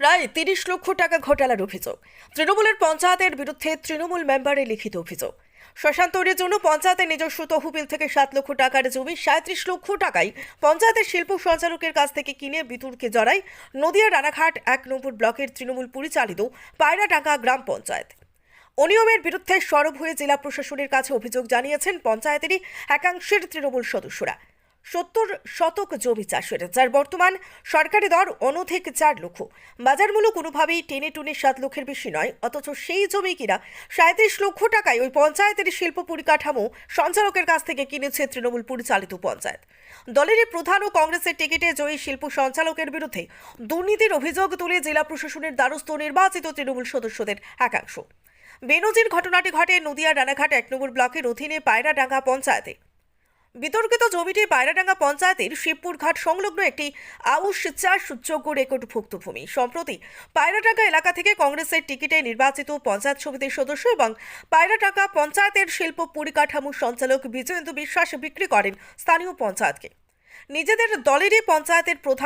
প্রায় তিরিশ লক্ষ টাকা ঘোটালার অভিযোগ। তৃণমূলের পঞ্চায়েতের বিরুদ্ধে তৃণমূল মেম্বারের লিখিত অভিযোগ। শ্মশান তৈরির জন্য পঞ্চায়েতের নিজস্ব তহবিল থেকে সাত লক্ষ টাকার জমি, সাঁত্রিশ লক্ষ টাকায় পঞ্চায়েতের শিল্প সঞ্চালকের কাছ থেকে কিনে বিতর্কে জড়ায় নদিয়া রানাঘাট এক নম্বর ব্লকের তৃণমূল পরিচালিত পায়রাডাঙ্গা গ্রাম পঞ্চায়েত। অনিয়মের বিরুদ্ধে সরব হয়ে জেলা প্রশাসনের কাছে অভিযোগ জানিয়েছেন পঞ্চায়েতেরই একাংশের তৃণমূল সদস্যরা। সত্তর শতক জমি চাষের যার বর্তমান সরকারি দর অনধিক চার লক্ষ। বাজার মূল্য কোনোভাবেই টেনে টুনে সাত লক্ষের বেশি নয়, অথচ সেই জমি কিনা সাঁত্রিশ লক্ষ টাকায় ওই পঞ্চায়েতের শিল্প পরিকাঠামো সঞ্চালকের কাছ থেকে কিনেছে তৃণমূল পরিচালিত পঞ্চায়েত। দলের প্রধান ও কংগ্রেসের টিকিটে জয়ী শিল্প সঞ্চালকের বিরুদ্ধে দুর্নীতির অভিযোগ তুলে জেলা প্রশাসনের দ্বারস্থ নির্বাচিত তৃণমূল সদস্যদের একাংশ। বেনজির ঘটনাটি ঘটে নদিয়া রানাঘাট এক নম্বর ব্লকের অধীনে পায়রাডাঙ্গা পঞ্চায়েতে। বিতর্কিত জমিটি পায়রাডাঙ্গা পঞ্চায়েতের শিবপুরঘাট সংলগ্ন একটি আউশ চাষযোগ্য রেকর্ডভুক্ত ভূমি সম্প্রতি পায়রাডাঙ্গা এলাকা থেকে কংগ্রেসের টিকিটে নির্বাচিত পঞ্চায়েত সমিতির সদস্য এবং পায়রাডাঙ্গা পঞ্চায়েতের শিল্প পরিকাঠামো সঞ্চালক বিজয়েন্দু বিশ্বাস বিক্রি করেন স্থানীয় পঞ্চায়েতকে। নিজেদের দলেরই পঞ্চায়েতের প্রধান